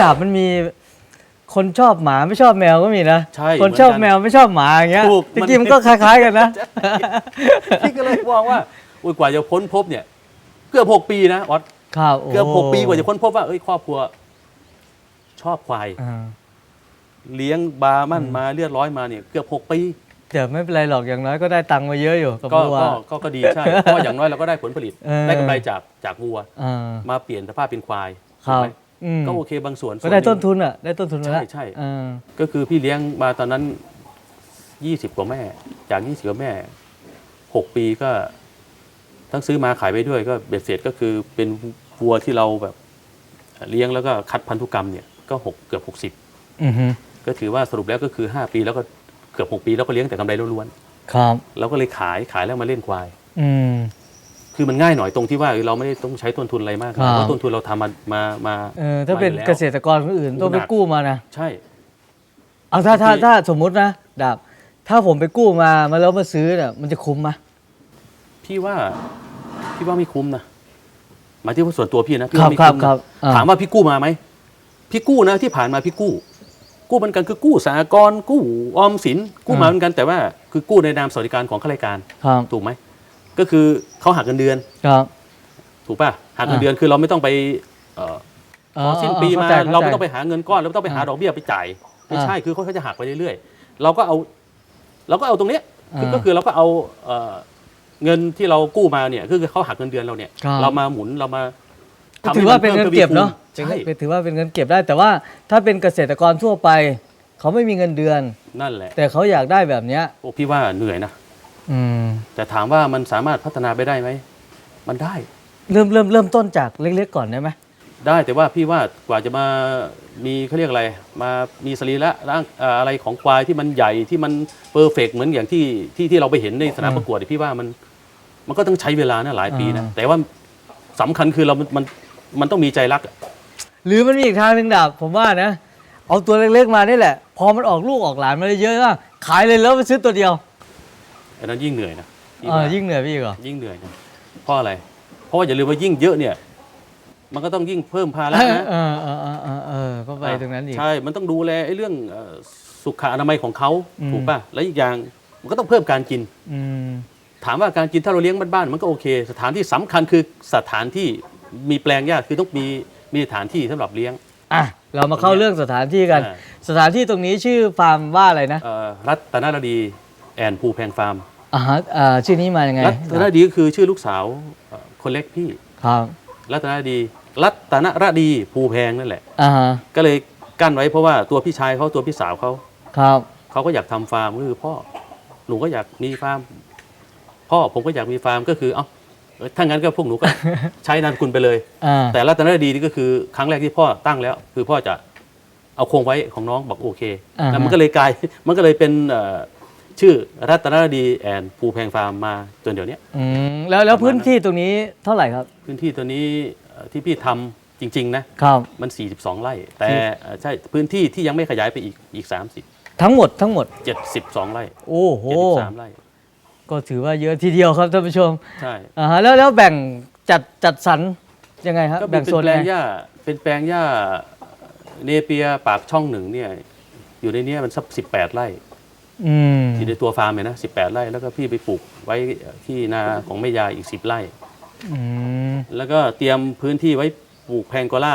ดาบมันมีคนชอบหมาไม่ชอบแมวก็มีนะ ใช่คนชอบเหมือนกันแมวไม่ชอบหมาอย่างเงี้ยถูกจมัน ริงๆมันก็คล้ายๆกันนะ พี่ก็เลยมองว่าโอ้ยกว่าจะค้นพบเนี่ย เกือบหกปีนะออสครับเกือบหกปีกว่าจะค้นพบว่าเอ้ยครอบครัว ชอบควาย อ่าเลี้ยงบามั่นมาเลือดร้อยมาเนี่ยเกือบหกปี แต่ไม่เป็นไรหรอกอย่างน้อยก็ได้ตังค์มาเยอะอยู่กับก็วัว ก็ก็ก็ดีใช่ เพราะอย่างน้อยเราก็ได้ผลผลิต เออ ได้กำไรจากจากวัว อ่า มาเปลี่ยนสภาพเป็นควายครัถูกบไหมอืม ก็โอเคบางส่วนก็ได้ส่วหต้นทุนอะได้ต้นทุนมาแล้วใช่ใช่อ่าก็คือพี่เลี้ยงมาตอนนั้นยี่สิบกว่าแม่ จากยี่สิบกว่าแม่หกปีก็ ทั้งซื้อมาขายไปด้วยก็เบ็ดเสร็จก็คือเป็นวัวที่เราแบบเลี้ยงแล้วก็คัดพันธุกรรมเนี่ยก็หกเกือบหกสิบอือฮึก็ถือว่าสรุปแล้วก็คือห้าปีแล้วก็เกือบหกปีแล้วก็เลี้ยงแต่กำไรล้วนครับๆเราก็เลยขายขายแล้วมาเล่นควาย อืม คือมันง่ายหน่อยตรงที่ว่าเราไม่ได้ต้องใช้ต้นทุนอะไรมากครับ เพราะต้นทุนเราทำมามามา เออถ้าเป็นมาอยู่แล้วเกษตรกรคนอื่นต้องไปหนักกู้มานะ ใช่ เอาถ้าถ้าบางทีถ้าสมมุตินะดาบถ้าผมไปกู้มามาแล้วมาซื้อเนี่ยมันจะคุ้มไหมพี่ว่าพี่ว่าไม่คุ้มนะหมายถึงว่าส่วนตัวพี่นะพี่ครัว่าบไม่ครับคุ้มครันะบอ่าถามว่าพี่กู้มาไหมพี่กู้นะที่ผ่านมาพี่กู้ กู้เหมือนกันคือกู้สหกรณ์กู้ออมสินกู้มาเหมือนกันแต่ว่า คือกู้ในนามสวัสดิการของข้าราชการครับถูกไหม ก็คือเขาหักเงินเดือน ครับ ถูกป่ะหักเงินอ่าเดือนคือเราไม่ต้องไปเอ่อพอสิ้นปีมาเข้ใจข้ใจเราไม่ต้องไปหาเงินก้อนเราไม่ต้องไปหาอ่าดอกเบี้ยไปจ่ายไม่อ่าใช่คือเขาจะหักไปเรื่อยๆเราก็เอาเราก็เอาตรงเนี้ยคืออ่าก็คือเราก็เอาเอ่อเงินที่เรากู้มาเนี่ยคือเขาหักเงินเดือนเราเนี่ยครับเรามาหมุนเรามาทำให้ถือว่าเป็นเงินเก็บเนาะใช่เป็นถือว่าเป็นเงินเก็บได้ แต่ว่าถ้าเป็นเกษตรกรทั่วไป เขาไม่มีเงินเดือนนั่นแหละ แต่เขาอยากได้แบบเนี้ยโอ้พี่ว่าเหนื่อยนะอืม แต่ถามว่ามันสามารถพัฒนาไปได้ไหม มันได้ เริ่มเริ่มเริ่มต้นจากเล็กๆก่อนได้ไหมได้แต่ว่าพี่ว่ากว่าจะมามีเขาเรียกอะไร มามีสรีระร่างเอ่ออะไรของควายที่มันใหญ่ที่มันเพอร์เฟกเหมือนอย่างที่ที่ที่เราไปเห็นในสนามประกวดเนี่ยพี่ว่ามันมันก็ต้องใช้เวลานะหลายปีนะแต่ว่าสำคัญคือเรามันมันมันต้องมีใจรักอะ หรือมันมีอีกทางหนึ่งดาบผมว่านะ เอาตัวเล็กๆมานี่แหละ พอมันออกลูกออกหลานมาได้เยอะมากขายเลยแล้วไปซื้อตัวเดียว อันนั้นยิ่งเหนื่อยนะ พี่อ่าว่ายิ่งเหนื่อยพี่อีกเหรอ ยิ่งเหนื่อยนะเพราะอะไร เพราะว่าอย่าลืมว่ายิ่งเยอะเนี่ย มันก็ต้องยิ่งเพิ่มภาระนะเออเออเออเออเออก็ไปตรงนั้นอีก ใช่ มันต้องดูแลไอ้เรื่องเอ่อสุขอนามัยของเขาอืม ถูกป่ะ แล้วอีกอย่างมันก็ต้องเพิ่มการกิน อืม ถามว่าการกินถ้าเราเลี้ยงบ้านๆมันก็โอเค สถานที่สำคัญคือสถานที่มีแปลงหญ้าคือต้องมีมีสถานที่สำหรับเลี้ยง อะ เรามาเข้าเรื่องสถานที่กัน อ่า สถานที่ตรงนี้ชื่อฟาร์มว่าอะไรนะ เอ่อรัตนรดีแอนภูแพงฟาร์ม อ่าฮะอ่าชื่อนี้มายังไงรัตนรดีก็คือชื่อลูกสาวเอ่อคนเล็กพี่ ครับรัตนรดี รัตนรดีภูแพงนั่นแหละ อ่าฮะก็เลยกั้นไว้เพราะว่าตัวพี่ชายเขาตัวพี่สาวเขาครับเขาก็อยากทำฟาร์มก็คือพ่อหนูก็อยากมีฟาร์ม พ่อผมก็อยากมีฟาร์มก็คือเอ้าเอ้ยถ้างั้นก็พวกหนูก็ ใช้นามสกุลไปเลย อ่าแต่รัตนดีนี่ก็คือครั้งแรกที่พ่อตั้งแล้ว คือพ่อจะเอาโครงไว้ของน้องบอกโอเคอ่าฮะ แล้วมันก็เลยกลาย มันก็เลยเป็นเอ่อ ชื่อรัตนดีแอนภูแพงฟาร์มมาจนเดี๋ยวนี้ อืมแล้วแล้วประมาณนั้นพื้นที่ตรงนี้เท่าไหร่ครับพื้นที่ตัวนี้เอ่อที่พี่ทำจริง ๆ นะ ครับ มัน 42 ไร่ แต่ที่เอ่อใช่พื้นที่ที่ยังไม่ขยายไปอีกอีก 30 ทั้งหมดทั้งหมด 72 ไร่โอ้โห 73ไร่ก็ถือว่าเยอะทีเดียวครับท่านผู้ชมใช่อ่าฮะแล้วแล้วแบ่งจัดจัดสรรยังไงครับก็เป็แบ่นงเป็นโซนแปลยังงไงหญ้าเป็นแปลงหญ้าเนเปียปากช่องหนึ่งเนี่ยอยู่ในเนี้ยมันสักสิบแปดไร่ อืมอยู่ในตัวฟาร์มเนี่ยนะสิบแปดไร่ แล้วก็พี่ไปปลูกไว้ที่นาของแม่ยายอีกสิบไร่ อืมแล้วก็เตรียมพื้นที่ไว้ปลูกแพงโกล่า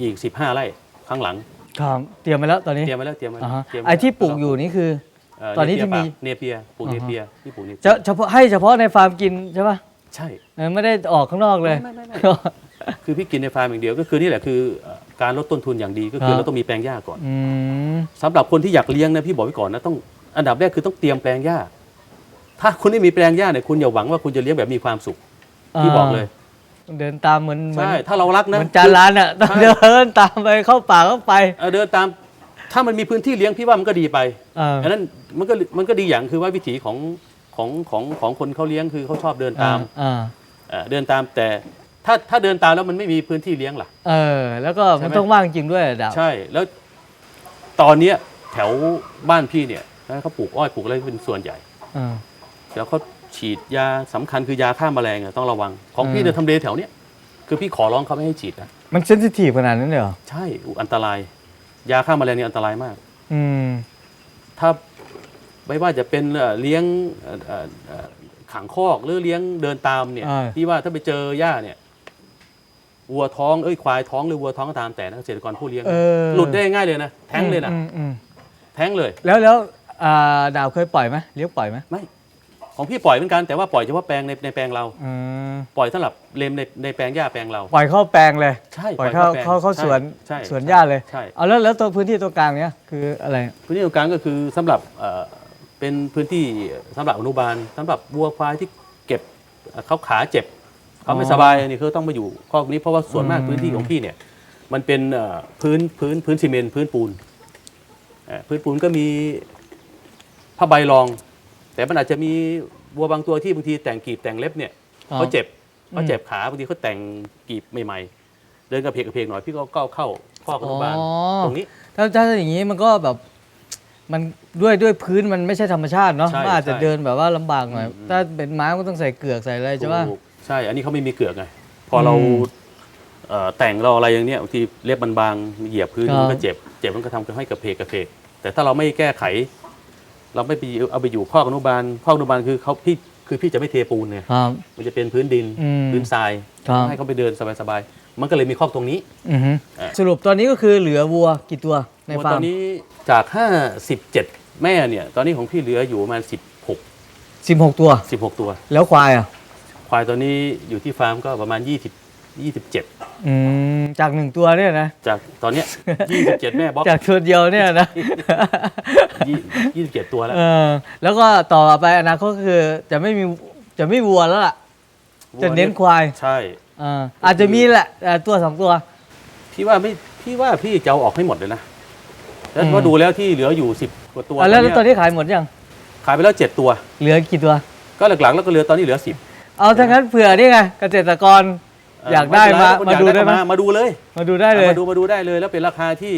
อีกสิบห้าไร่ข้างหลัง ครับเตรียมไปแล้วตอนนี้เตรียมไว้แล้วเตรียมไว้อ่าฮะเตรียมว้ไอ้ที่ปลูกอยู่นี่คือเอ่อตอนนี้ที่มีเนเปียปากเนเปียปลูกเนเปียที่ปลูกเนเปียจะเฉพาะให้เฉพาะในฟาร์มกินใช่ปะใช่ เออไม่ได้ออกข้างนอกเลย ไม่ไม่ไม่ คือพี่กินในฟาร์มอย่างเดียวก็คือนี่แหละคือเอ่อการลดต้นทุนอย่างดีก็คือครับ เราต้องมีแปลงหญ้าก่อนอืมสำหรับคนที่อยากเลี้ยงนะพี่บอกไว้ก่อนนะต้อง อันดับแรกคือต้องเตรียมแปลงหญ้า ถ้าคุณไม่มีแปลงหญ้าเนี่ยคุณอย่าหวังว่าคุณจะเลี้ยงแบบมีความสุขพี่บอกเลย เดินตามเหมือนเหมือนใช่ถ้าเรารักเหนะมือนจานร้านอะต้องใช่เดินตามไปเข้าป่าเข้าไปเออเดินตาม ถ้ามันมีพื้นที่เลี้ยงพี่ว่ามันก็ดีไปเอออันนั้นมันก็มันก็ดีอย่างคือว่าวิถีของของของของคนเขาเลี้ยงคือเขาชอบเดินตามอ่าเอ่อเดินตามแต่ถ้าถ้าเดินตามแล้วมันไม่มีพื้นที่เลี้ยงล่ะ เออ แล้วก็ใช่มันไหมต้องว่างจริงด้วยดาบใช่แล้ว ตอนเนี้ยแถวบ้านพี่เนี่ยนะ เขาปลูกอ้อยปลูกอะไรเป็นส่วนใหญ่เออแล้วเขาฉีดยาสำคัญคือยาฆ่าแมลงอะต้องระวัง ของพี่อืมเนี่ยทำเลแถวเนี้ยคือพี่ขอร้องเขาไม่ให้ฉีดนะมันเซนซิทีฟขนาดนั้นเลยเหรอใช่อุ๊ยอันตราย ยาฆ่าแมลงนี่อันตรายมาก อืม ถ้าไม่ว่าจะเป็นเอ่อเลี้ยงเอ่อเอ่อเอ่อขังคอกหรือเลี้ยงเดินตามเนี่ยอ่าที่ว่าถ้าไปเจอหญ้าเนี่ยวัวท้องเอ้ยควายท้องหรือวัวท้องก็ตามแต่นะเกษตรกรผู้เลี้ยง เออหลุดได้ง่ายเลยนะแท้งเลยนะอืมอืมแท้งเลย แล้วแล้ว อ่าดาวเคยปล่อยไหมเลี้ยงปล่อยไหมไม่ ของพี่ปล่อยเหมือนกันแต่ว่าปล่อยเฉพาะแปลงในในแปลงเรา อืมปล่อยสำหรับเลมในในแปลงหญ้าแปลงเรา ปล่อยเข้าแปลงเลย ใช่ปล่อยเข้าแปลงเข้าเข้าใช่สวนใช่สวนหญ้าเลย ใช่เอาแล้วแล้วตัวพื้นที่ตรงกลางเนี้ยคืออะไร พื้นที่ตรงกลางก็คือสำหรับเอ่อเป็นพื้นที่สำหรับอนุบาลสำหรับวัวควายที่เก็บเอ่อเขาขาเจ็บเขาไม่อ๋อสบายนี่เขาต้องมาอยู่คอกนี้เพราะว่าส่วนมากอืม พื้นที่ของพี่เนี่ย มันเป็นเอ่อพื้นพื้นพื้นซีเมนต์พื้นปูนเอ่อพื้นปูนก็มี ผ้าใบรอง แต่มันอาจจะมีวัวบางตัวที่บางทีแต่งกีบแต่งเล็บเนี่ยอ๋อ เขาเจ็บอืมเขาเจ็บขาบางทีเขาแต่งกีบใหม่ๆ เดินกระเพกกระเพกหน่อยพี่ก็เข้าเข้าคอกอนุบาลอ๋อ ตรงนี้ ถ้าถ้าอย่างนี้มันก็แบบมันด้วยด้วยพื้นมันไม่ใช่ธรรมชาติเนาะใช่มันอาจจะใช่เดินแบบว่าลำบากหน่อย อืมอืมถ้าเป็นไม้ก็ต้องใส่เกือกใส่อะไรใช่ปะถูกใช่ อันนี้เขาไม่มีเกลือกไง พอเราอืมเอ่อแต่งเราอะไรอย่างเนี้ยบางทีเล็บมันบางเหยียบพื้นครับ มันก็เจ็บ เจ็บมันก็ทำให้กระเพกกระเพก แต่ถ้าเราไม่แก้ไข เราไม่ไปเอาไปอยู่ข้อกอนุบาลข้อกอนุบาลคือเขาพี่คือพี่จะไม่เทปูนเนี่ยครับ มันจะเป็นพื้นดินอืมพื้นทรายครับ ให้เขาไปเดินสบายๆมันก็เลยมีคอกตรงนี้อือฮึอะสรุปตอนนี้ก็คือเหลือวัวกี่ตัวในวัวฟาตร์อมนนี้จาก 57 แม่เนี่ย ตอนนี้ของพี่เหลืออยู่ประมาณ16สิบหกตัว 16 ตัว แล้วควายอะควายตัวนี้อยู่ที่ฟาร์มก็ประมาณ 20 27 อืมจากหนึ่งตัวเนี่ยนะ จากตอนเนี้ย27 แม่บ๊อบจากตัวเดียวเนี่ยนะ ยี่สิบเจ็ดตัวแล้วเออแล้วก็ต่อไปอนาคตก็คือจะไม่มีจะไม่วัวแล้วล่ะ จะเน้นควายใช่ อ่าอาจจะมีแหละแต่ตัวสองตัว พี่ว่าไม่พี่ว่าพี่จะเอาออกให้หมดเลยนะแล้วอืมพอดูแล้วที่เหลืออยู่สิบกว่าตัวอะแล้วตอนตอนเนี้ยนี้ขายหมดยัง ขายไปแล้วเจ็ดตัว เหลือกี่ตัว ก็หลักๆแล้วก็เหลือตอนนี้เหลือสิบเอาถ้างั้นเผื่อนี่ไงเกษตรกร อยากได้มามาดูได้ไหมมาดูเลยมาดูได้เลยมาดูมาดูได้เลย แล้วเป็นราคาที่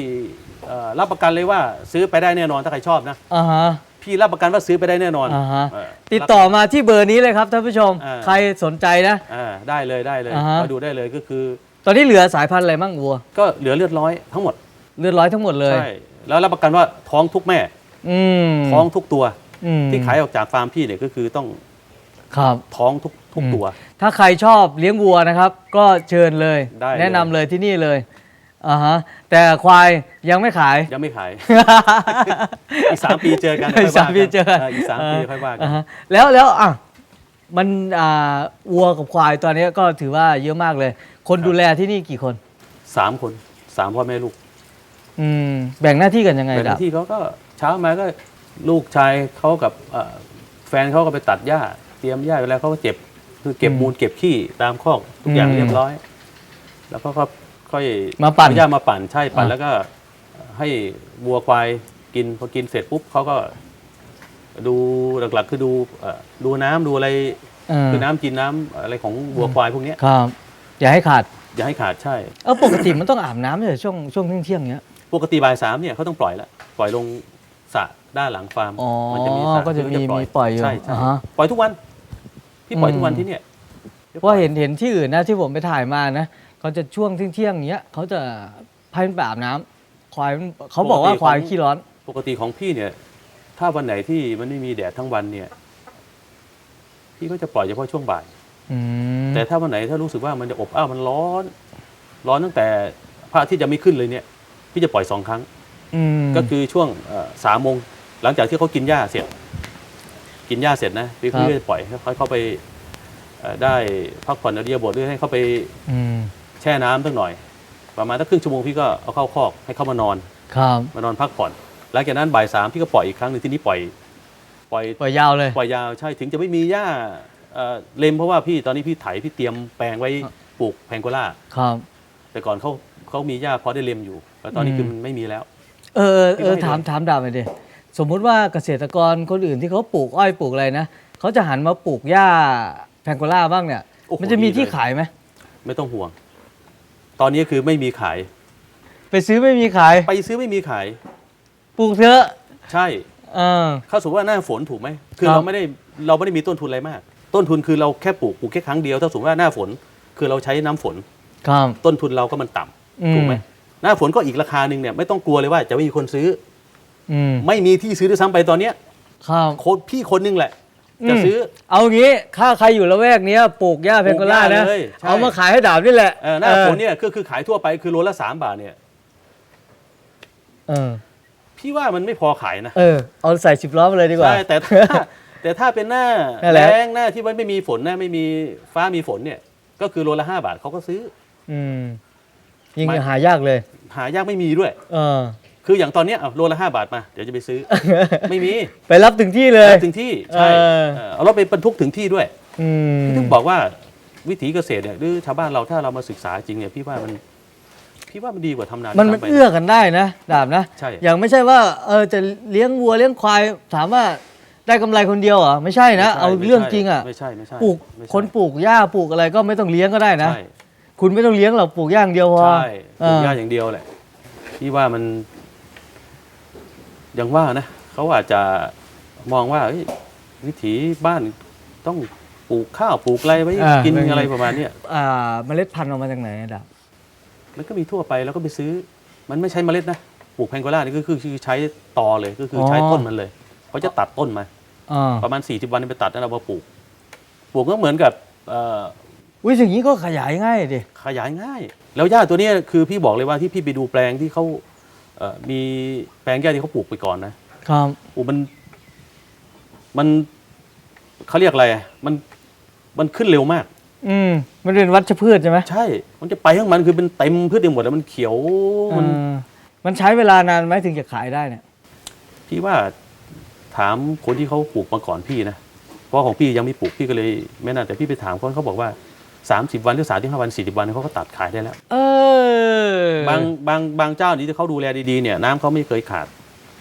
เอ่อรับประกันเลยว่าซื้อไปได้แน่นอนถ้าใครชอบนะอ่าฮะพี่รับประกันว่าซื้อไปได้แน่นอนอ่าฮะเออติดต่อมาที่เบอร์นี้เลยครับท่านผู้ชมอ่าใครสนใจนะอ่าได้เลยได้เลยอ่าฮะมาดูได้เลยก็คือ ตอนนี้เหลือสายพันธุ์อะไรบ้างวัว ก็เหลือเลือดร้อยทั้งหมด เลือดร้อยทั้งหมดเลย ใช่ แล้วรับประกันว่าท้องทุกแม่อืมท้องทุกตัวอืมที่ขายออกจากฟาร์มพี่เนี่ยก็คือต้อง ครับท้องทุกทุกอืมตัว ถ้าใครชอบเลี้ยงวัวนะครับ ก็เชิญเลย ได้เลย แนะนำเลยที่นี่เลยอ่าฮะแต่ควายยังไม่ขาย ยังไม่ขาย อีกสามปีเจอกันอีกสามปีเจอกันอีกสามปีค่อยว่ากันอ่าฮะแล้วแล้วอะมันอ่าวัวกับควายตอนนี้ก็ถือว่าเยอะมากเลย คนดูแลที่นี่กี่คน สามคนสามพ่อแม่ลูกอืมแบ่งหน้าที่กันยังไงแต่หดัน้าบที่เขาก็เช้ามาก็ลูกชายเขากับเอ่อแฟนเขาก็ไปตัดหญ้าเตรียมหญ้าเวลาเขาก็เจ็บ คือเก็บอืมมูลเก็บขี้ตามคอกทุกอย่างอืมเรียบร้อย แล้วก็ก็ค่อยมาปั่นเอหญ้ามาปั่นใช่ปั่นอะแล้วก็ให้วัวควายกินพอกินเสร็จปุ๊บเขาก็ ดูหลักๆ คือดูเอ่อดูน้ำดูอะไรเออคือน้ำกินน้ำอะไรของวัวควายพวกเนี้ยครับ อย่าให้ขาด อย่าให้ขาดใช่เออปกติมันต้องอาบน้ำเลยช่วงช่วงเที่ยงๆเนี้ยปกติบ่ายสามเนี่ยเขาต้องปล่อยแล้วปล่อยลงสระด้านหลังฟาร์มอ๋อมัจะมีสระก็จะมีที่มีปล่อยอยู่ใช่ใช่อ่าฮะปล่อยทุกวัน พี่ปล่อยอืมทุกวันที่เนี่ยเพราะเห็นเห็นที่อื่นนะที่ผมไปถ่ายมานะเขาจะช่วงเที่ยงๆอย่างเงี้ยเขาจะพามันไปอาบน้ำควายมันเขาบอกว่าควายขี้ร้อน ปกติของพี่เนี่ย ถ้าวันไหนที่มันไม่มีแดดทั้งวันเนี่ย พี่ก็จะปล่อยเฉพาะช่วงบ่าย อืมแต่ถ้าวันไหนถ้ารู้สึกว่ามันจะอบอ้าวมันร้อน ร้อนตั้งแต่พระอาทิตย์จะไม่ขึ้นเลยเนี่ย พี่จะปล่อยสองครั้ง อืมก็คือช่วงเอ่อสามโมงหลังจากที่เขากินหญ้าเสร็จ กินหญ้าเสร็จนะพี่ครัก็บจะปล่อยให้เขาเข้าไปเอ่อได้พักผ่อนอริยบทหรือให้เขาไปอืมแช่น้ำสักหน่อย ประมาณสักครึ่งชั่วโมงพี่ก็เอาเข้าคอกให้เขามานอนครับมานอนพักผ่อน หลังจากนั้นบ่ายสามพี่ก็ปล่อยอีกครั้งหนึ่งที่นี้ปล่อยปล่อย ปล่อยยาวเลย ปล่อยยาวใช่ถึงจะไม่มีหญ้าเอ่อเล็มเพราะว่าพี่ตอนนี้พี่ไถพี่เตรียมแปลงไว้ปลูกแพงโกล่า ครับ แต่ก่อนเขาเขามีหญ้าพอได้เล็มอยู่แต่ตอนนี้อืม คือมันไม่มีแล้ว เออเออพี่เออไม่ถามเลยถามดาวไปดิ สมมุติว่าเกษตรกรคนอื่นที่เขาปลูกอ้อยปลูกอะไรนะเขาจะหันมาปลูกหญ้าแพงโกล่าบ้างเนี่ย โอ้โหมันจะมีดีเลยที่ขายไหมไม่ต้องห่วง ตอนนี้คือไม่มีขาย ไปซื้อไม่มีขายไปซื้อไม่มีขาย ปลูกเถอะใช่ เออ เข้าสู่ว่าหน้าฝนถูกไหม คือครับ เราไม่ได้เราไม่ได้มีต้นทุนอะไรมาก ต้นทุนคือเราแค่ปลูกปลูกแค่ครั้งเดียว ถ้าสมมติว่าหน้าฝน คือเราใช้น้ำฝน ครับ ต้นทุนเราก็มันต่ำอืถูกไหม หน้าฝนก็อีกราคาหนึ่งเนี่ยไม่ต้องกลัวเลยว่าจะไม่มีคนซื้อ อืมไม่มีที่ซื้อด้วยซ้ำไปตอนเนี้ยครับโคนพี่คนนึงแหละ จะซื้อ เอางี้ถ้าใครอยู่ละแวกเนี้ยปลูกหญ้าเพนโกล่าปลูกหญ้านะเลยใช่ เอามาขายให้ดาบนี่แหละเออหน้าฝนเนี่ยก็คือขายทั่วไปคือโลละสามบาทเนี่ย เออพี่ว่ามันไม่พอขายนะเออ เอาใส่สิบล้อไปเลยดีกว่า ใช่แต่ถ้าแต่ถ้าเป็นหน้านั่นแหละแรงหน้าที่มันไม่มีฝนหน้าไม่มีฟ้ามีฝนเนี่ย ก็คือโลละห้าบาทเขาก็ซื้อ อืมยิ่งไม่หายากเลย หายากไม่มีด้วย เออ คืออย่างตอนเนี้ยเอาโลละห้าบาทมา เดี๋ยวจะไปซื้อ ไม่มีไปรับถึงที่เลยถึงที่ใช่เออ เออเอารถไปบรรทุกถึงที่ด้วย อืม ถึงบอกว่าวิถีเกษตรเนี่ยหรือชาวบ้านเราถ้าเรามาศึกษาจริงเนี่ยพี่ว่ามันพี่ว่ามันดีกว่าทำนามันมันทำไป เอื้อกันได้นะดาบนะ ใช่ อย่างไม่ใช่ว่าเออจะเลี้ยงวัวเลี้ยงควายถามว่าได้กำไรคนเดียวเหรอไม่ใช่นะ ไม่ใช่เอาเรื่องจริงอะไม่ใช่ไม่ใช่ปลูกไม่ใช่คนปลูกหญ้าปลูกอะไรก็ไม่ต้องเลี้ยงก็ได้นะ ใช่คุณไม่ต้องเลี้ยงหรอกปลูกหญ้าอย่างเดียวพอใช่ปลูกหญ้าเอออย่างเดียวแหละพี่ว่ามัน ยังว่านะเขาอาจจะมองว่าเอ้ยวิถีบ้านต้องปลูกข้าวปลูกอะไรไว้อ่ากินไม่ อะไรประมาณเนี้ยอ่าเมล็ดพันธุ์เอามาจากไหนอะดาบมันก็มีทั่วไปแล้วก็ไปซื้อ มันไม่ใช่เมล็ดนะปลูกแพงโกล่านี่ก็คือคือใช้ตอเลยก็คือใช้ต้นมันเลยเขาจะตัดต้นมา อ่าประมาณ 40 วันไปตัดแล้วเรามาปลูก ปลูกก็เหมือนกับเอ่ออุ้ยอย่างนี้ก็ขยายง่ายดิขยายง่าย แล้วหญ้าตัวเนี้ยคือพี่บอกเลยว่าที่พี่ไปดูแปลงที่เขา เอ่อมีแปลงหญ้าที่เขาปลูกไปก่อนนะครับโอ้มัน มันเขาเรียกอะไรอะมัน มันขึ้นเร็วมาก อืม มันเป็นวัชพืชใช่ไหมใช่ มันจะไปข้างมันคือเป็นเต็มพืชเต็มหมดแล้วมันเขียว มัน เออมันใช้เวลานานไหมถึงจะขายได้เนี่ย พี่ว่าถามคนที่เขาปลูกมาก่อนพี่นะ เพราะของพี่ยังไม่ปลูกพี่ก็เลย ไม่น่าแต่พี่ไปถามเขาเขาบอกว่า 30 วันหรือ35วัน 40 วันเขาก็ตัดขายได้แล้ว เออบางบางบางเจ้านี้ที่เขาดูแลดีๆเนี่ยน้ำเขาไม่เคยขาด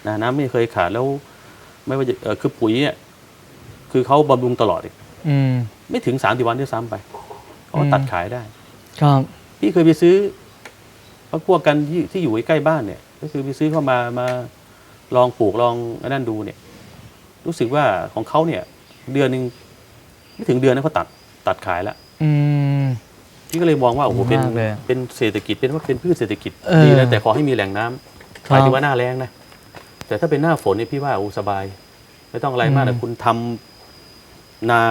นะน้ำไม่เคยขาดแล้วไม่ว่าจะเอ่อคือปุ๋ยเนี่ยคือเขาบำรุงตลอดอีกอืม ไม่ถึงสามสิบวันด้วยซ้ำไปเขาก็ตัดขายได้ ครับ พี่เคยไปซื้อพวกพวกกันที่ที่อยู่ใกล้ๆบ้านเนี่ย ก็คือไปซื้อเข้ามามาลองปลูกลองอันนั่นดูเนี่ย รู้สึกว่าของเขาเนี่ย เดือนหนึ่งไม่ถึงเดือนนะเขาตัดตัดขายแล้วอืม พี่ก็เลยมองว่าโอ้โหเป็นมากเลยเป็นเศรษฐกิจเป็นว่าเป็นพืชเศรษฐกิจเออดีนะแต่ขอให้มีแหล่งน้ำคหรับมายถึงว่าหน้าแรงนะแต่ถ้าเป็นหน้าฝนเนี่ยพี่ว่าโอ้สบาย ไม่ต้องอะไรมากอืนะมคุณทำนา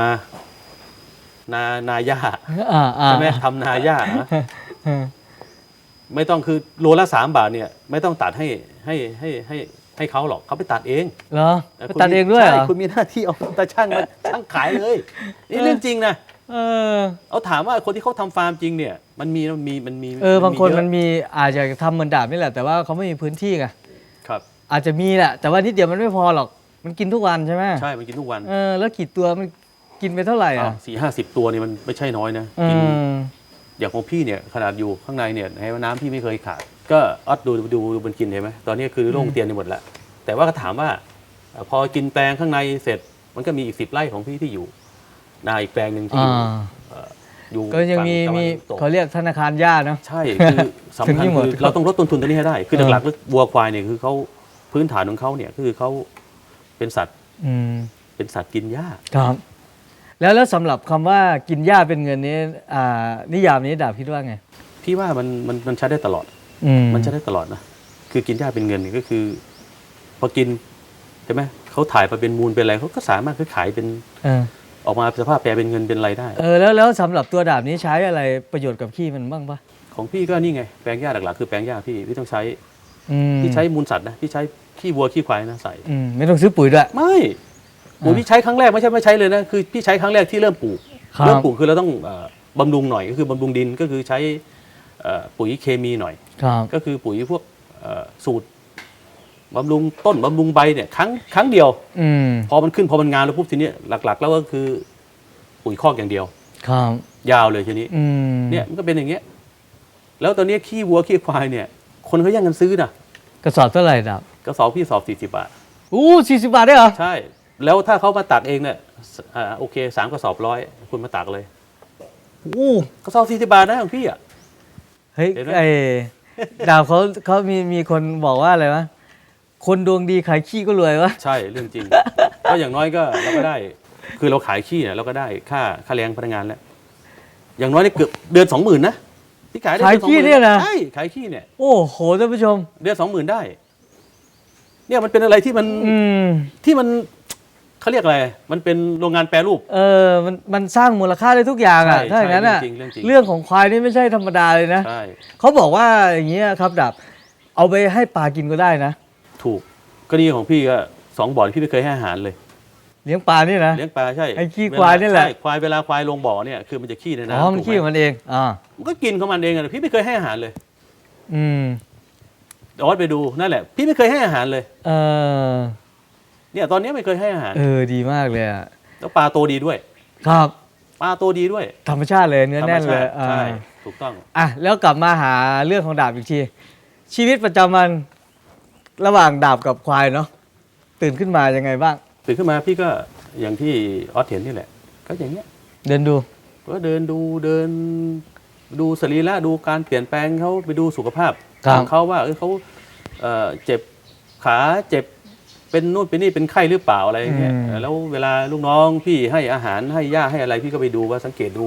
นานาหญ้าอ่าอ่าใช่ไหมทำนาหญ้านะเออไม่ต้องคือโลละสามบาทเนี่ย ไม่ต้องตัดให้ให้ให้ให้ให้เขาหรอกเขาไปตัดเอง เหรอแต่ไปคุณตัดเองด้วยเหรใช่อคุณมีหน้าที่เอาตาช่างมาช่างขายเลย นี่เรื่องจริงนะ เออเอาถามว่าคนที่เขาทำฟาร์มจริงเนี่ย มันมีมันมีมันมีเออบางคนเยอะมันมีอาจจะทำเหมือนดาบนี่แหละ แต่ว่าเขาไม่มีพื้นที่ไงครับ อาจจะมีแหละ แต่ว่านิดเดียวมันไม่พอหรอก มันกินทุกวันใช่ไหมใช่มันกินทุกวันเออแล้วกี่ตัวมันกินไปเท่าไหร่อะสี่ห้าสิบตัวนี่มันไม่ใช่น้อยนะอืกิน ม อย่างของพี่เนี่ยขนาดอยู่ข้างในเนี่ยให้ว่าน้ำพี่ไม่เคยขาด ก็ออดดูดูดูมันกินเห็นไหมตอนนี้คือโล่งเตียนไปหมดแล้วแต่ว่าก็ถามว่าเอ่อพอกินแปลงข้างในเสร็จมันก็มีอีกสิบไร่ของพี่ที่อยู่ นาอีกแปลงหนึ่งที่อ่าอยู่อยู่ก็ยังมีฝั่ตะวันมีตก เขาเรียกธนาคารหญ้าเนาะ ใช่ คือสำถึงคัญนี่หมดคือเราต้องลดต้นทุนตัวนี้ให้ได้ คือเออ หลักๆแล้ววัวควายเนี่ยคือเขาพื้นฐานของเขาเนี่ยคือเขาเป็นสัตว์อืม เป็นสัตว์กินหญ้า ครับ แล้วแล้วสำหรับคำว่ากินหญ้าเป็นเงินนี้อ่านิยามนี้ดาบคิดว่าไง พี่ว่ามันมันมันใช้ได้ตลอด อืม มันใช้ได้ตลอดนะ คือกินหญ้าเป็นเงินเนี่ยก็คือ พอกินใช่ไหมเขาถ่ายไปเป็นมูลเป็นอะไรเขาก็สามารถคือขายเป็นเออ ออกมาสภาพแปลเป็นเงินเป็นอะไรได้ เออแล้วแล้วสำหรับตัวดาบนี้ใช้อะไรประโยชน์กับขี้มันบ้างปะของพี่ก็นี่ไงแปลงหญ้าหลักๆคือแปลงหญ้าพี่พี่ต้องใช้อืมพี่ใช้มูลสัตว์นะพี่ใช้ขี้วัวขี้ควายนะใส่ อืมไม่ต้องซื้อปุ๋ยด้วย ไม่ปุ๋ยอ่าพี่ใช้ครั้งแรกไม่ใช่ไม่ใช้เลยนะคือพี่ใช้ครั้งแรกที่เริ่มปลูกครับ เริ่มปลูกคือเราต้องเอ่อบำรุงหน่อยก็คือบำรุงดินก็คือใช้เอ่อปุ๋ยเคมีหน่อย ครับ ก็คือปุ๋ยพวกเอ่อสูตร บำรุงต้นบำรุงใบเนี่ยครั้งครั้งเดียว อืมพอมันขึ้นพอมันงานแล้วปุ๊บทีนี้หลัก ๆ แล้วก็คือปุ๋ยคอกอย่างเดียว ครับยาวเลยทีนี้ อืมเนี่ยมันก็เป็นอย่างเงี้ย แล้วตอนนี้ขี้วัวขี้ควายเนี่ย คนเขาแย่งกันซื้อนะกระสอบเท่าไหร่ดาบกระสอบพี่สอบสี่สิบาท อู้สี่สิบบาทได้เหรอ ใช่ แล้วถ้าเขามาตักเองเนี่ยสอ่าโอเคสามกระสอบร้อยคุณมาตักเลยอู้กระสอบสี่สิบาทนะของพี่อะ เฮ้ยเห็นไหม ไอ้ดาวเขาเขามีมีคนบอกว่าอะไรวะ คนดวงดีขายขี้ก็รวยวะ ใช่เรื่องจริง ก็อย่างน้อยก็เราก็ได้ คือเราขายขี้เนี่ยเราก็ได้ค่าค่าแรงพนักงานแล้ว อย่างน้อยนี่เกือบเดือนสองหมื่นนะพี่ขายได้ขายดือขี้20,000เนี่ยนะ ใช่ขายขี้เนี่ย โอ้โหท่านผู้ชม เดือนสองหมื่นได้ เนี่ยมันเป็นอะไรที่มันอืมที่มันเขาเรียกอะไร มันเป็นโรงงานแปรรูป เออมันมันสร้างมูลค่าได้ทุกอย่างอะใช่ถ้าอย่างนั้นอะใช่เรื่องจริงเรื่องจริง เรื่องของควายนี่ไม่ใช่ธรรมดาเลยนะใช่ เขาบอกว่าอย่างเงี้ยครับดับ เอาไปให้ปลากินก็ได้นะ ถูกกรณีของพี่ก็สองบ่อที่พี่ไม่เคยให้อาหารเลย เลี้ยงปลานี่นะ เลี้ยงปลาใช่ไอ้ขี้ควายนี่แหละ ใช่ควายเวลาควายลงบ่อเนี่ยคือมันจะขี้ในอ๋อน้ำมันถูกไหขี้ของมันเอง อ่า มันก็กินของมันเองอะพี่ไม่เคยให้อาหารเลยอืม ออสไปดูนั่นแหละ พี่ไม่เคยให้อาหารเลย เออ เนี่ยตอนนี้ไม่เคยให้อาหาร เออ ดีมากเลยอะ แล้วปลาโตดีด้วย ครับ ปลาโตดีด้วยธรรมชาติเลย เนื้อธรรมแน่นเลชายติอ่าใช่ถูกต้อง อะ แล้วกลับมาหาเรื่องของดาบอีกที ชีวิตประจำวัน ระหว่างดาบกับควายเนาะตื่นขึ้นมายังไงบ้าง ตื่นขึ้นมาพี่ก็อย่างที่ออสเห็นนี่แหละ ก็อย่างเงี้ยเดินดูก็เดินดูเดิน ดูสรีระดูการเปลี่ยนแปลงเขาไปดูสุขภาพครับ ของเขาว่าเออเขาเอ่อเจ็บขาเจ็บเป็นนู่นเป็นนี่เป็นไข้หรือเปล่าอะไรอย่างเงี้ยอืมแล้วเวลาลูกน้องพี่ให้อาหารให้หญ้าให้อะไรพี่ก็ไปดูว่าสังเกตดู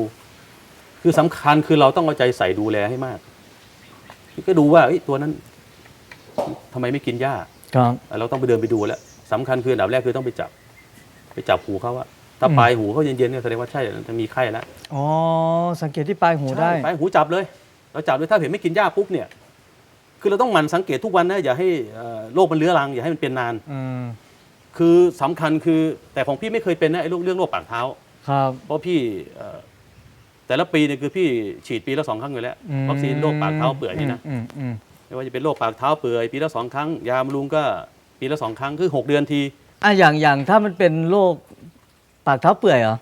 คือสำคัญคือเราต้องเอาใจใส่ดูแลให้มากพี่ก็ดูว่าเอ้ยตัวนั้น ทำไมไม่กินหญ้าครับ เราต้องไปเดินไปดูแล้วสำคัญคืออันดับแรกคือต้องไปจับ ไปจับหูเขาว่าถ้าอืม ปลายหูเขาเย็นๆเนี่ยแสดงว่าใช่จะมีไข้แล้วอ๋อ สังเกตที่ปลายหูได้ ใช่ปลายหูจับเลย เราจับเลยถ้าเห็นไม่กินหญ้าปุ๊บเนี่ย คือเราต้องหมั่นสังเกตทุกวันนะอย่าให้เอ่อโรคมันเลื้อรังอย่าให้มันเป็นนาน อืม คือสำคัญคือแต่ของพี่ไม่เคยเป็นนะไอ้เรื่องเรื่องโรคปากเท้า ครับ เพราะพี่เอ่อแต่ละปีเนี่ยคือพี่ฉีดปีละสองครั้งอยู่แล้วอืมวัคซีนโรคปากเท้าเปื่อยนี่นะอืมอืม ไม่ว่าจะเป็นโรคปากเท้าเปื่อยปีละสองครั้ง ยาบำรุงก็ปีละสองครั้งคือหกเดือนที อะอย่างอย่างถ้ามันเป็นโรคปากเท้าเปื่อยเหรอ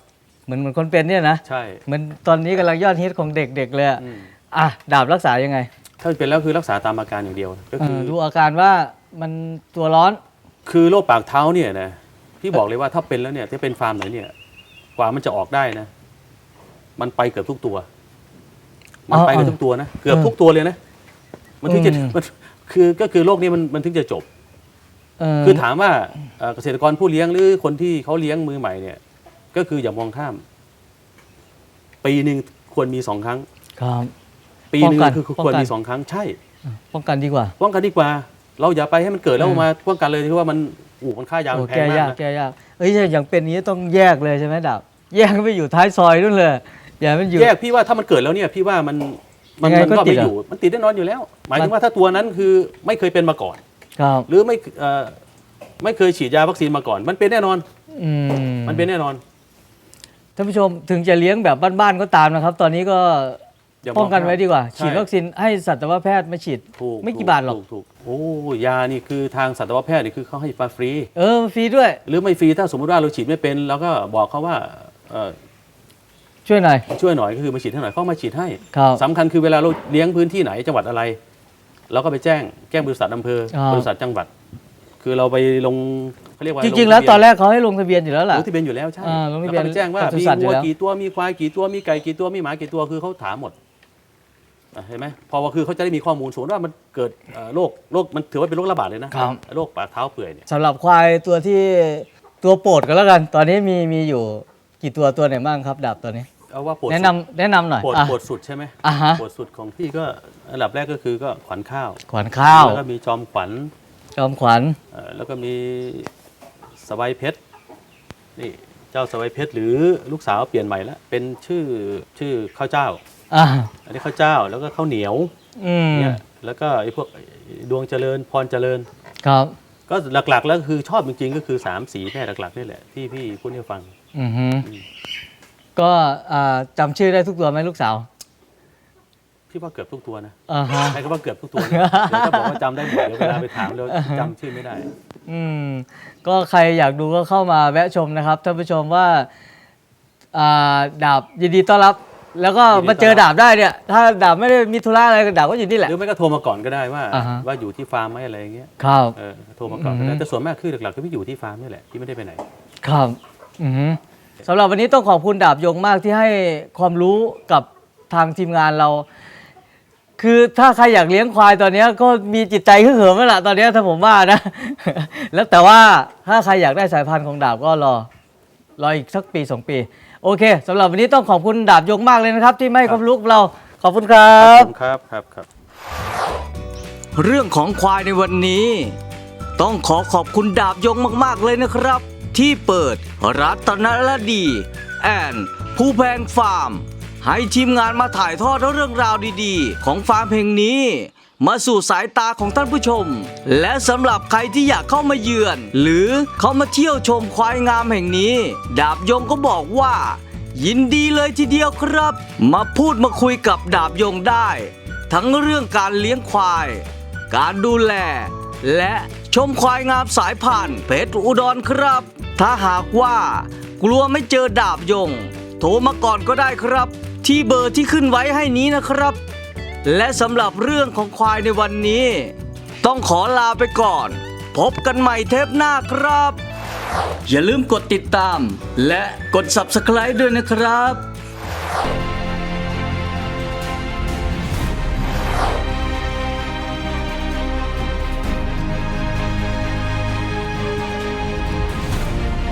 เหมือนเหมือนคนเป็นเนี่ยนะใช่เหมือนตอนนี้กำลังยอดฮิตของเด็กๆเลยอะอืมอะดาบรักษายังไงถ้าเป็นแล้วคือรักษาตามอาการอย่างเดียวก็เอคืออดูอาการว่ามันตัวร้อน คือโรคปากเท้าเนี่ยนะพี่บอกเลยว่าถ้าเป็นแล้วเนี่ยถ้าเป็นฟาร์มไหนเนี่ยกว่ามันจะออกได้นะ มันไปเกือบทุกตัว มันไปเกือบทุกตัวนะเกือบทุกตัวเลยนะ มันถึงจะอืมมันคือก็คือโรคนี้มันมันถึงจะจบเออคือถามว่าเอ่อเกษตรกรผู้เลี้ยงหรือคนที่เขาเลี้ยงมือใหม่เนี่ย ก็คืออย่ามองข้าม ปีหนึ่งควรมีสองครั้ง ครับ ปีหนึ่งป้องกันคือควรป้องกัน มีสองครั้งใช่ ป้องกันดีกว่าป้องกันดีกว่า เราอย่าไปให้มันเกิดแล้วอืมมาป้องกันเลยที่ว่ามันอู่มันค่ายาโอ้มันแพแก้งมายากกนะแก้ยากเอ้ยอย่างเป็นอย่างนี้ต้องแยกเลยใช่ไหมดาบแยกไปอยู่ท้ายซอยนู่นเลยอย่าให้มันอยู่ แยกพี่ว่าถ้ามันเกิดแล้วเนี่ย พี่ว่ามัน มันยังไงมันก็ก็ติไม่ดอะ อยู่มันติดแน่นอนอยู่แล้ว หมายมัถึนงว่าถ้าตัวนั้นคือไม่เคยเป็นมาก่อน ครับหรือไม่เอ่อไม่เคยฉีดยาวัคซีนมาก่อน มันเป็นแน่นอน อืมมันเป็นแน่นอนท่านผู้ชมถึงจะเลี้ยงแบบบ้านๆก็ตามนะครับ ตอนนี้ก็อย่ามป้องกันไว้ดีกว่าใช่ฉีดวัคซีนให้สัตวแพทย์มาฉีด ถูกไม่กี่ถูบาทหรอก ถูถูกโอ้ยานี่คือทางสัตวแพทย์นี่คือเขาให้มาฟรี เออฟรีด้วย หรือไม่ฟรีถ้าสมมุติว่าเราฉีดไม่เป็นเราก็บอกเขาว่าเอ่อ ช่วยหน่อย ช่วยหน่อยก็คือมาฉีดให้หน่อยเขามาฉีดให้ครับสำคัญคือเวลาเราเลี้ยงพื้นที่ไหนจังหวัดอะไร เราก็ไปแจ้งแจ้งบริษัทอำเภออ่าบริษัทจังหวัด คือเราไปลงเขาเรียกว่าจลริง ๆ แล้วทะเบียตอนแรกเขาให้ลงทะเบียนอยู่แล้วล่ะ ลงทะเบียนอยู่แล้วใช่อ่าลงทะแล้วเบียนก็ไปแจ้งว่าปศุมีสัตว์อยู่วัวแล้ว กี่ตัวมีควายกี่ตัวมีไก่กี่ตัวมีหมากี่ตัวคือเขาถามหมดอะเห็นไหมพอว่าคือเขาจะได้มีข้อมูลสมมติว่ามันเกิดเอ่อโรคโรคมันถือว่าเป็นโรคระบาดเลยนะครับ โรคปากเท้าเปื่อยเนี่ยสำหรับควายตัวที่ตัวโปรดกันแล้วกัน ตอนนี้มีมีอยู่กี่ตัวตัวไหนบ้างครับดาบตัวนี้ เอาว่าปวดแนะนำแนะนำหน่อยปวดอะ ปวดสุดใช่ไหมอะฮะ ปวดสุดของพี่ก็อันดับแรกก็คือก็ขวัญข้าว ขวัญข้าว แล้วก็มีจอมขวัญจอมขวัญ เอ่อแล้วก็มีสบายเพชรนี่เจ้าสบายเพชรหรือลูกสาวเปลี่ยนใหม่แล้วเป็นชื่อชื่อข้าวเจ้า อะอันนี้ข้าวเจ้าแล้วก็ข้าวเหนียวอืมเนี่ยแล้วก็ไอ้พวกดวงเจริญพรเจริญ ครับ ก็หลักๆแล้วคือชอบจริงๆก็คือสามสีแม่หลักๆนี่แหละที่พี่พูดให้ฟัง อือฮึ ก็อ่าจำชื่อได้ทุกตัวไหมลูกสาวพี่ว่าเกือบทุกตัวนะอ่าฮะ ใช้คำว่าเกือบทุกตัวนะเดี๋ยวถ้าบอกว่าจำได้หมดเดี๋ยวเวลาไปถามแล้วจำชื่อไม่ได้ อืมก็ใครอยากดูก็เข้ามาแวะชมนะครับท่านผู้ชมว่าอ่าดาบยินดีต้อนรับ แล้วก็ยินดีต้อนรับ มาเจอดาบได้เนี่ย ถ้าดาบไม่ได้มีธุระอะไรกับดาบก็อยู่นี่แหละหรือไม่ก็โทรมาก่อนก็ได้ว่า อ่าฮะ ว่าอยู่ที่ฟาร์มไหมอะไรอย่างเงี้ยครับ เออโทรมาก่อนก็อืได้อฮึแต่ส่วนมากคือหลักๆก็พี่อยู่ที่ฟาร์มนี่แหละพี่ไม่ได้ไปไหน ครับอือฮึ สำหรับวันนี้ต้องขอบคุณดาบยงมากที่ให้ความรู้กับทางทีมงานเรา คือถ้าใครอยากเลี้ยงควายตอนเนี้ยก็มีจิตใจขึ้นเหิมแล้วล่ะตอนเนี้ยถ้าผมว่านะ แล้วแต่ว่าถ้าใครอยากได้สายพันธุ์ของดาบก็รอ รออีกสักปีสองปี โอเคสำหรับวันนี้ต้องขอบคุณดาบยงมากเลยนะครับ ที่ไม่ให้ความรู้กับเราขอบคุณครัขบ อบคุณครับครับครับ เรื่องของควายในวันนี้ ต้องขอขอบคุณดาบยงมาก ๆ เลยนะครับ ที่เปิดรัตนลดี แอนผู้แพงฟาร์ม ให้ทีมงานมาถ่ายทอดเรื่องราวดีๆ ของฟาร์มแห่งนี้ มาสู่สายตาของท่านผู้ชม และสำหรับใครที่อยากเข้ามาเยือน หรือเข้ามาเที่ยวชมควายงามแห่งนี้ ดาบยงก็บอกว่า ยินดีเลยทีเดียวครับ มาพูดมาคุยกับดาบยงได้ ทั้งเรื่องการเลี้ยงควาย การดูแล และชมควายงามสายพันธุ์เพชรอุดรครับ ถ้าหากว่ากลัวไม่เจอดาบยง โทรมาก่อนก็ได้ครับ ที่เบอร์ที่ขึ้นไว้ให้นี้นะครับ และสำหรับเรื่องของควายในวันนี้ ต้องขอลาไปก่อน พบกันใหม่เทปหน้าครับ อย่าลืมกดติดตาม และกด Subscribe ด้วยนะครับ